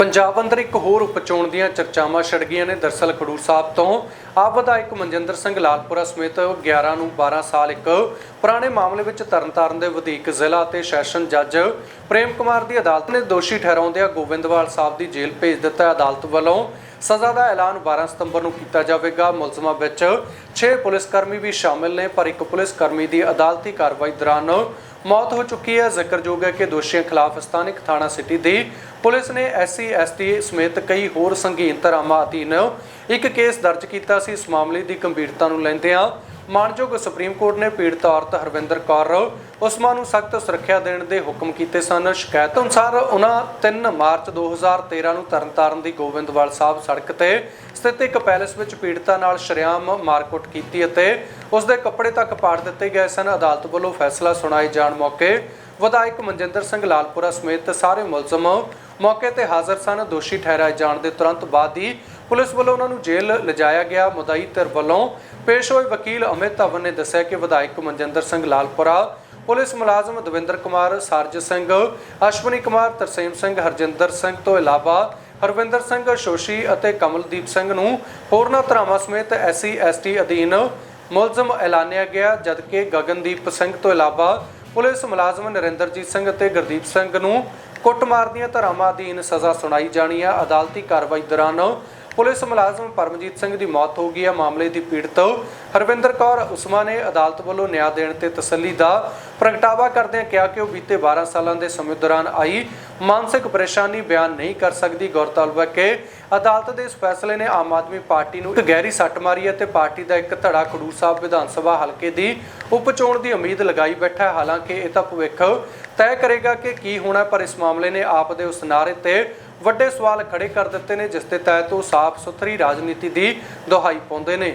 ਪੰਜਾਬ ਅੰਦਰ ਇੱਕ ਹੋਰ ਉਪਚੋਣ ਦੀਆਂ ਚਰਚਾਵਾਂ ਛਿੜ ਗਈਆਂ ਨੇ। ਦਰਸਲ ਖਡੂਰ ਸਾਹਿਬ ਤੋਂ ਆਪ ਵਿਧਾਇਕ ਮਨਜਿੰਦਰ ਸਿੰਘ ਲਾਲਪੁਰਾ ਸਮੇਤ 11 ਨੂੰ 12 ਸਾਲ ਇੱਕ ਪੁਰਾਣੇ ਮਾਮਲੇ ਵਿੱਚ ਤਰਨਤਾਰਨ ਦੇ ਵਧੀਕ ਜ਼ਿਲ੍ਹਾ ਅਤੇ ਸੈਸ਼ਨ ਜੱਜ ਪ੍ਰੇਮ ਕੁਮਾਰ ਦੀ ਅਦਾਲਤ ਨੇ ਦੋਸ਼ੀ ਠਹਿਰਾਉਂਦਿਆਂ ਗੋਬਿੰਦਵਾਲ ਸਾਹਿਬ ਦੀ ਜੇਲ੍ਹ ਭੇਜ ਦਿੱਤਾ। ਅਦਾਲਤ ਵੱਲੋਂ ਸਜ਼ਾ ਦਾ ਐਲਾਨ 12 ਸਤੰਬਰ ਨੂੰ ਕੀਤਾ ਜਾਵੇਗਾ। ਮੁਲਜ਼ਮਾਂ ਵਿੱਚ 6 ਪੁਲਿਸ ਕਰਮੀ ਵੀ ਸ਼ਾਮਿਲ ਨੇ, ਪਰ ਇੱਕ ਪੁਲਿਸ ਕਰਮੀ ਦੀ ਅਦਾਲਤੀ ਕਾਰਵਾਈ ਦੌਰਾਨ ਮੌਤ ਹੋ ਚੁੱਕੀ ਹੈ। ਜ਼ਿਕਰਯੋਗ ਹੈ ਕਿ ਦੋਸ਼ੀਆਂ ਖਿਲਾਫ ਸਥਾਨਕ ਥਾਣਾ ਸਿਟੀ ਦੀ ਪੁਲਿਸ ਨੇ ਐਸਸੀ, ਐਸਟੀ ਸਮੇਤ ਕਈ ਹੋਰ ਸੰਗੀਨ ਧਾਰਾਵਾਂ ਅਧੀਨ ਇੱਕ ਕੇਸ ਦਰਜ ਕੀਤਾ ਸੀ। ਇਸ ਮਾਮਲੇ ਦੀ ਗੰਭੀਰਤਾ ਨੂੰ ਲੈਂਦਿਆਂ ਮਾਨਯੋਗ ਸੁਪਰੀਮ ਕੋਰਟ ਨੇ ਪੀੜਤ ਔਰਤ ਹਰਵਿੰਦਰ ਕੌਰ ਉਸਮਾ ਨੂੰ ਸਖਤ ਸੁਰੱਖਿਆ ਦੇਣ ਦੇ ਹੁਕਮ ਕੀਤੇ ਸਨ। ਸ਼ਿਕਾਇਤ ਅਨੁਸਾਰ ਉਹਨਾਂ 3 ਮਾਰਚ 2013 ਨੂੰ ਤਰਨਤਾਰਨ ਦੀ ਗੋਬਿੰਦਵਾਲ ਸਾਹਿਬ ਸੜਕ ਤੇ ਸਥਿਤ ਇੱਕ ਪੈਲੇਸ ਵਿੱਚ ਪੀੜਤਾ ਨਾਲ ਸ਼ਰੇਆਮ ਮਾਰਕੁੱਟ ਕੀਤੀ ਅਤੇ ਉਸ ਦੇ ਕੱਪੜੇ ਤੱਕ ਪਾੜ ਦਿੱਤੇ ਗਏ ਸਨ। ਅਦਾਲਤ ਵੱਲੋਂ ਫੈਸਲਾ ਸੁਣਾਏ ਜਾਣ ਮੌਕੇ ਵਿਧਾਇਕ ਮਨਜਿੰਦਰ ਸਿੰਘ ਲਾਲਪੁਰਾ ਸਮੇਤ ਸਾਰੇ ਮੁਲਜ਼ਮ ਮੌਕੇ ਤੇ ਹਾਜ਼ਰ ਸਨ। ਦੋਸ਼ੀ ਠਹਿਰਾਏ ਜਾਣ ਦੇ ਤੁਰੰਤ ਬਾਅਦ ਹੀ ਪੁਲਿਸ ਵੱਲੋਂ ਉਹਨਾਂ ਨੂੰ ਜੇਲ੍ਹ ਲਿਜਾਇਆ ਗਿਆ। ਮੁਦਈ ਧਿਰ ਵੱਲੋਂ ਪੇਸ਼ ਹੋਏ ਵਕੀਲ ਅਮਿਤ ਧਵਨ ਨੇ ਦੱਸਿਆ ਕਿ ਵਿਧਾਇਕ ਮਨਜਿੰਦਰ ਸਿੰਘ ਲਾਲਪੁਰਾ, ਪੁਲਿਸ ਮੁਲਾਜ਼ਮ ਦਵਿੰਦਰ ਕੁਮਾਰ, ਸਰਜ ਸਿੰਘ, ਅਸ਼ਵਨੀ ਕੁਮਾਰ, ਤਰਸੇਮ ਸਿੰਘ, ਹਰਜਿੰਦਰ ਸਿੰਘ ਤੋਂ ਇਲਾਵਾ ਹਰਵਿੰਦਰ ਸਿੰਘ, ਸ਼ੋਸ਼ੀ ਅਤੇ ਕਮਲਦੀਪ ਸਿੰਘ ਨੂੰ ਹੋਰਨਾਂ ਧਰਾਵਾਂ ਸਮੇਤ ਐਸਸੀ, ਐਸਟੀ ਅਧੀਨ ਮੁਲਜ਼ਮ ਐਲਾਨਿਆ ਗਿਆ, ਜਦਕਿ ਗਗਨਦੀਪ ਸਿੰਘ ਤੋਂ ਇਲਾਵਾ ਪੁਲਿਸ ਮੁਲਾਜ਼ਮ ਨਰਿੰਦਰਜੀਤ ਸਿੰਘ ਅਤੇ ਗੁਰਦੀਪ ਸਿੰਘ ਨੂੰ ਕੁੱਟਮਾਰ ਦੀਆਂ ਧਾਰਾਵਾਂ ਅਧੀਨ ਸਜ਼ਾ ਸੁਣਾਈ ਜਾਣੀ ਹੈ ਅਦਾਲਤੀ ਕਾਰਵਾਈ ਦੌਰਾਨ ਪੁਲਿਸ ਮੁਲਾਜ਼ਮ ਪਰਮਜੀਤ ਸਿੰਘ ਦੀ ਮੌਤ ਹੋ ਗਈ ਹੈ। ਮਾਮਲੇ ਦੀ ਪੀੜਤ ਹਰਵਿੰਦਰ ਕੌਰ ਉਸਮਾ ਨੇ ਅਦਾਲਤ ਵੱਲੋਂ ਨਿਆਂ ਦੇਣ ਤੇ ਤਸੱਲੀ ਦਾ ਪ੍ਰਗਟਾਵਾ ਕਰਦਿਆਂ ਕਿਹਾ ਕਿ ਉਹ ਬੀਤੇ 12 ਸਾਲਾਂ ਦੇ ਸਮੇਂ ਦੌਰਾਨ ਆਈ। ਮਾਨਸਿਕ ਪਰੇਸ਼ਾਨੀ ਬਿਆਨ ਨਹੀਂ ਕਰ ਸਕਦੀ। ਗੌਰਤਲਬ ਹੈ ਕਿ ਅਦਾਲਤ ਦੇ ਇਸ ਫੈਸਲੇ ਨੇ ਆਮ ਆਦਮੀ ਪਾਰਟੀ ਨੂੰ ਇੱਕ ਗਹਿਰੀ ਸੱਟ ਮਾਰੀ ਹੈ ਤੇ ਪਾਰਟੀ ਦਾ ਇੱਕ ਧੜਾ ਖਡੂਰ ਸਾਹਿਬ ਵਿਧਾਨ ਸਭਾ ਹਲਕੇ ਦੀ ਉਪਚੋਣ ਦੀ ਉਮੀਦ ਲਗਾਈ ਬੈਠਾ ਹਾਲਾਂਕਿ ਇਹ ਤਾਂ ਭਵਿੱਖ ਤੈਅ ਕਰੇਗਾ ਕਿ ਕੀ ਹੋਣਾ, ਪਰ ਇਸ ਮਾਮਲੇ ਨੇ ਆਪ ਦੇ ਉਸ ਨਾਰੇ ਤੇ ਵੱਡੇ ਸਵਾਲ ਖੜੇ ਕਰ ਦਿੱਤੇ ਨੇ, ਜਿਸ ਦੇ ਤਹਿਤ ਉਹ ਸਾਫ਼ ਸੁਥਰੀ ਰਾਜਨੀਤੀ ਦੀ ਦੁਹਾਈ ਪਾਉਂਦੇ ਨੇ।